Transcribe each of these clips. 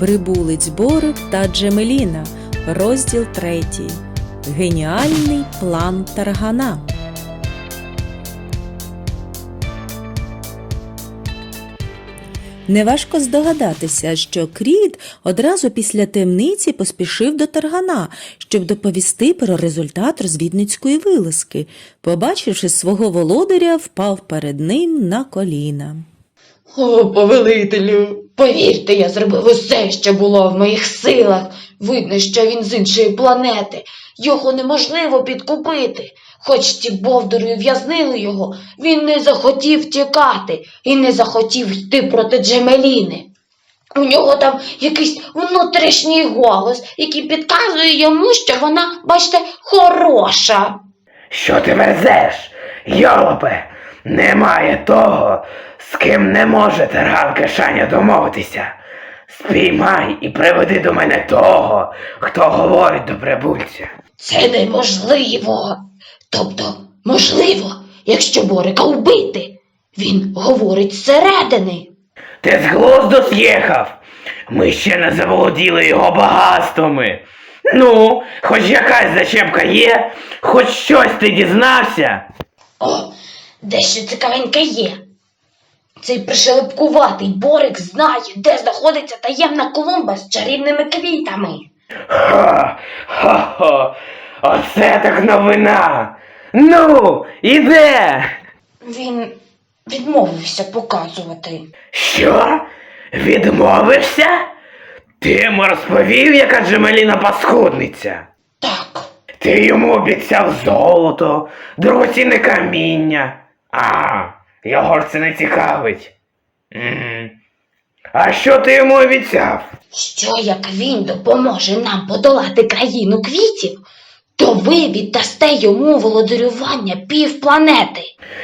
Прибулець Борик та Джемеліна. Розділ третій. Геніальний план таргана. Неважко здогадатися, що Кріт одразу після темниці поспішив до таргана, щоб доповісти про результат розвідницької вилазки. Побачивши свого володаря, впав перед ним на коліна. О, повелителю, повірте, я зробив усе, що було в моїх силах. Видно, що він з іншої планети. Його неможливо підкупити. Хоч ті бовдури й в'язнили його, він не захотів тікати і не захотів йти проти Джемеліни. У нього там якийсь внутрішній голос, який підказує йому, що вона, бачите, хороша. Що ти верзеш? Йолопе, немає того, з ким не може Тарган Кишаня домовитися. Спіймай і приведи до мене того, хто говорить до прибульця. Це неможливо. Тобто, можливо, якщо Борика вбити. Він говорить зсередини. Ти з глузду з'їхав. Ми ще не заволоділи його багатствами. Ну, хоч якась зачепка є, хоч щось ти дізнався. О, дещо цікавеньке є. Цей пришелепкуватий Борик знає, де знаходиться таємна клумба з чарівними квітами. Ха, ха-ха, оце так новина. Ну, іде. Він відмовився показувати. Що? Відмовився? Ти йому розповів, яка Джемеліна паскудниця? Так, Ти йому обіцяв золото, дорогоцінне каміння. А, його ж це не цікавить. М. А що ти йому обіцяв? що як він допоможе нам подолати країну квітів, то ви віддасте йому володарювання півпланети.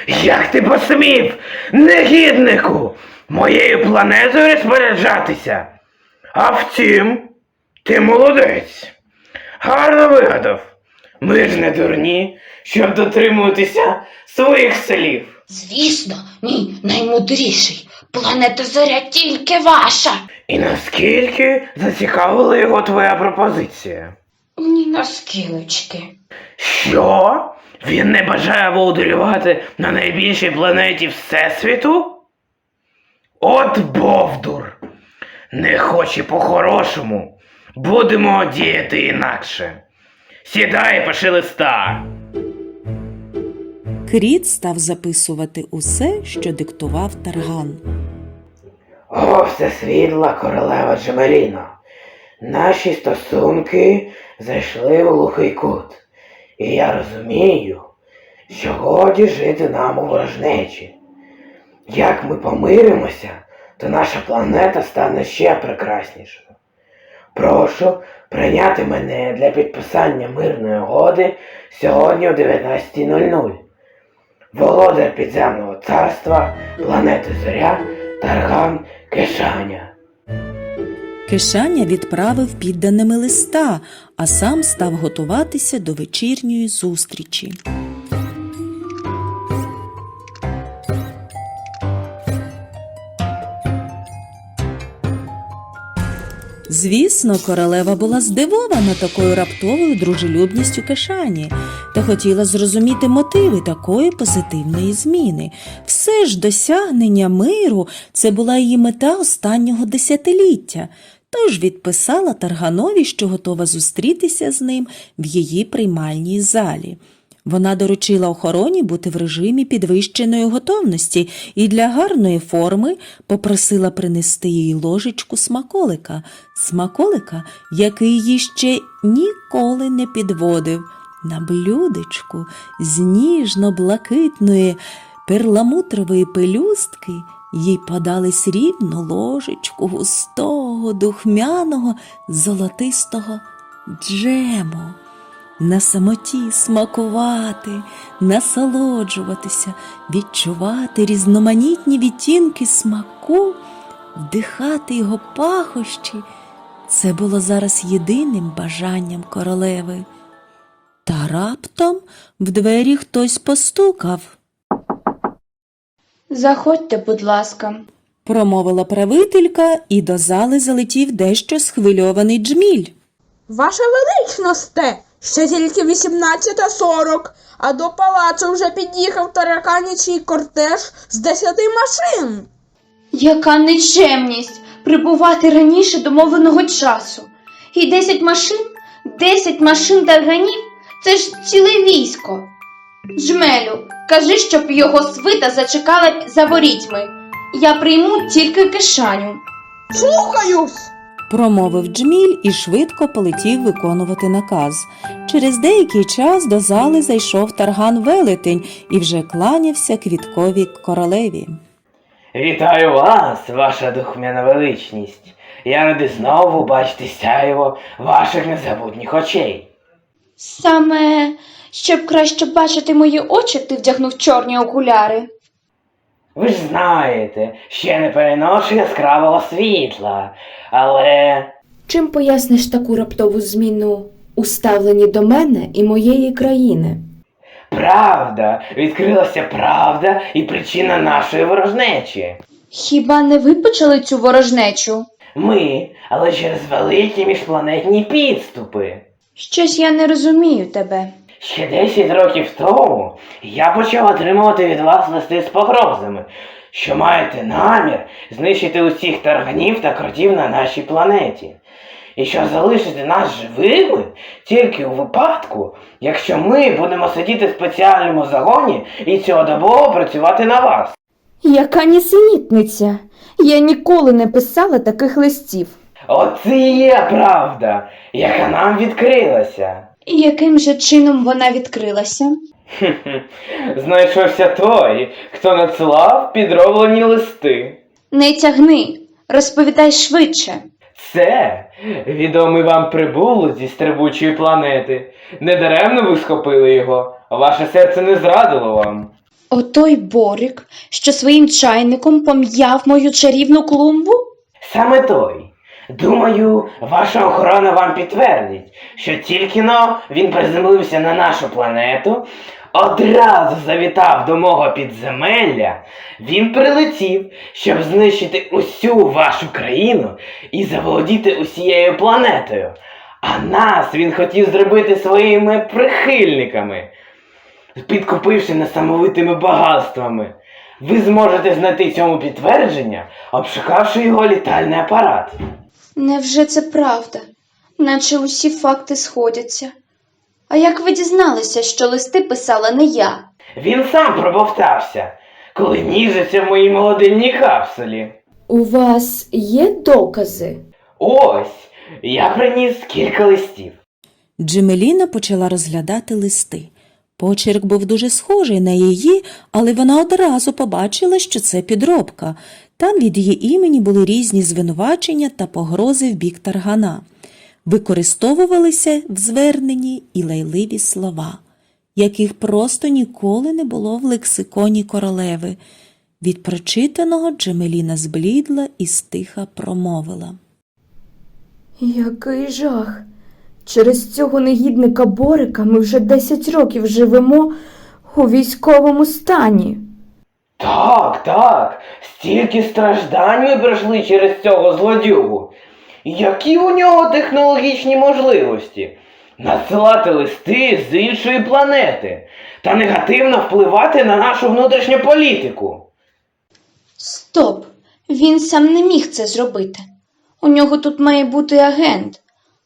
Як ти посмів, негіднику, моєю планетою розпоряджатися? А втім, ти молодець. Гарно вигадав. Ми ж не дурні, щоб дотримуватися своїх слів. Звісно, мій наймудріший. Планета Зоря тільки ваша. І наскільки зацікавила його твоя пропозиція? Ні на скілочки. Що? Він не бажає володарювати на найбільшій планеті Всесвіту? От Бовдур! Не хоче по-хорошому. Будемо діяти інакше. Сідай пиши листа. Кріт став записувати усе, що диктував тарган. О, всесвітла королева Джемеліно. Наші стосунки зайшли у глухий кут. І я розумію, що годі жити нам у ворожнечі. Як ми помиримося, то наша планета стане ще прекраснішою. Прошу прийняти мене для підписання мирної угоди сьогодні о 19.00. Володар підземного царства, планети Зоря, Тарган Кешаня. Кишаня відправив підданими листа, а сам став готуватися до вечірньої зустрічі. Звісно, королева була здивована такою раптовою дружелюбністю Кишані та хотіла зрозуміти мотиви такої позитивної зміни. Все ж досягнення миру це була її мета останнього десятиліття. Тож відписала Тарганові, що готова зустрітися з ним в її приймальній залі. Вона доручила охороні бути в режимі підвищеної готовності і для гарної форми попросила принести їй ложечку смаколика, смаколика, який її ще ніколи не підводив. На блюдечку з ніжно-блакитної перламутрової пелюстки їй подали срібну ложечку густого, духмяного, золотистого джему. На самоті смакувати, насолоджуватися, відчувати різноманітні відтінки смаку, вдихати його пахощі. Це було зараз єдиним бажанням королеви. Та раптом в двері хтось постукав. Заходьте, будь ласка. промовила правителька, і до зали залетів дещо схвильований джміль. Ваша величносте, ще тільки 18.40, а до палацу вже під'їхав тараканячий кортеж з 10 машин. Яка нечемність прибувати раніше домовленого часу. І 10 машин, 10 машин тарганів це ж ціле військо. Жмелю, кажи, щоб його свита зачекала за ворітьми. Я прийму тільки кишаню. Слухаюсь! Промовив джміль і швидко полетів виконувати наказ. Через деякий час до зали зайшов тарган велетень і вже кланявся квітковій королеві. Вітаю вас, ваша духмяна величність. Я радий знову бачити сяйво ваших незабутніх очей. Саме щоб краще бачити мої очі, ти вдягнув чорні окуляри. Ви ж знаєте, ще не переношу яскравого світла, але. Чим поясниш таку раптову зміну у ставленні до мене і моєї країни? Правда, відкрилася правда і причина нашої ворожнечі. Хіба не ви почали цю ворожнечу? Ми, але через великі міжпланетні підступи. Щось я не розумію тебе. Ще 10 років тому я почав отримувати від вас листи з погрозами, що маєте намір знищити усіх тарганів та кротів на нашій планеті. І що залишити нас живими тільки у випадку, якщо ми будемо сидіти в спеціальному загоні і цілодобово працювати на вас. Яка нісенітниця! Я ніколи не писала таких листів. Оце і є правда, яка нам відкрилася. І яким же чином вона відкрилася? Хе-хе. Знайшовся той, хто надсилав підроблені листи. Не тягни, розповідай швидше. Це відомий вам прибулець зі стрибучої планети. Недаремно ви схопили його, а ваше серце не зрадило вам. Отой Борик, що своїм чайником пом'яв мою чарівну клумбу? Саме той. Думаю, ваша охорона вам підтвердить, що тільки но він приземлився на нашу планету, одразу завітав до мого підземелля, він прилетів, щоб знищити усю вашу країну і заволодіти усією планетою. А нас він хотів зробити своїми прихильниками, підкупивши несамовитими багатствами. Ви зможете знайти цьому підтвердження, обшукавши його літальний апарат. Невже це правда? Наче усі факти сходяться. А як ви дізналися, що листи писала не я? Він сам пробовтався, коли ніжиться в моїй молодильній капсулі. У вас є докази? Ось, я приніс кілька листів. Джемеліна почала розглядати листи. Почерк був дуже схожий на її, але вона одразу побачила, що це підробка. Там від її імені були різні звинувачення та погрози в бік таргана. Використовувалися в зверненні і лайливі слова, яких просто ніколи не було в лексиконі королеви. Від прочитаного Джемеліна зблідла і стиха промовила. Який жах! Через цього негідника Борика ми вже 10 років живемо у військовому стані. Так, так, стільки страждань ми пройшли через цього злодюгу. Які у нього технологічні можливості? Надсилати листи з іншої планети та негативно впливати на нашу внутрішню політику. Стоп! Він сам не міг це зробити. У нього тут має бути агент.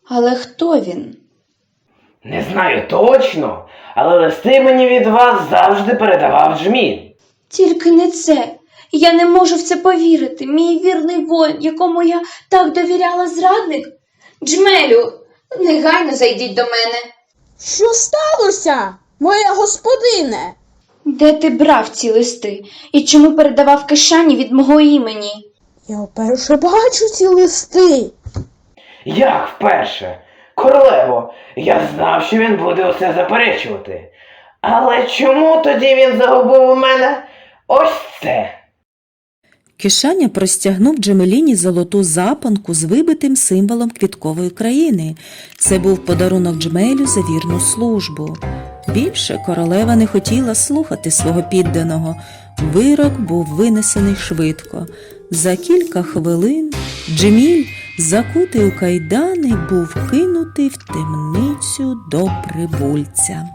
Але хто він? Не знаю точно, але листи мені від вас завжди передавав Джміль. Тільки не це. Я не можу в це повірити. Мій вірний воїн, якому я так довіряла зрадник. Джмелю, негайно зайдіть до мене. Що сталося, моя господине? Де ти брав ці листи і чому передавав кишані від мого імені? Я вперше бачу ці листи. Як вперше? Королево, я знав, що він буде усе заперечувати. Але чому тоді він загубив у мене ось це? Кишаня простягнув Джемеліні золоту запанку з вибитим символом квіткової країни. Це був подарунок Джмелю за вірну службу. Більше королева не хотіла слухати свого підданого. Вирок був винесений швидко. За кілька хвилин Джеміль, закутий у кайдани, був кинутий в темницю до прибульця.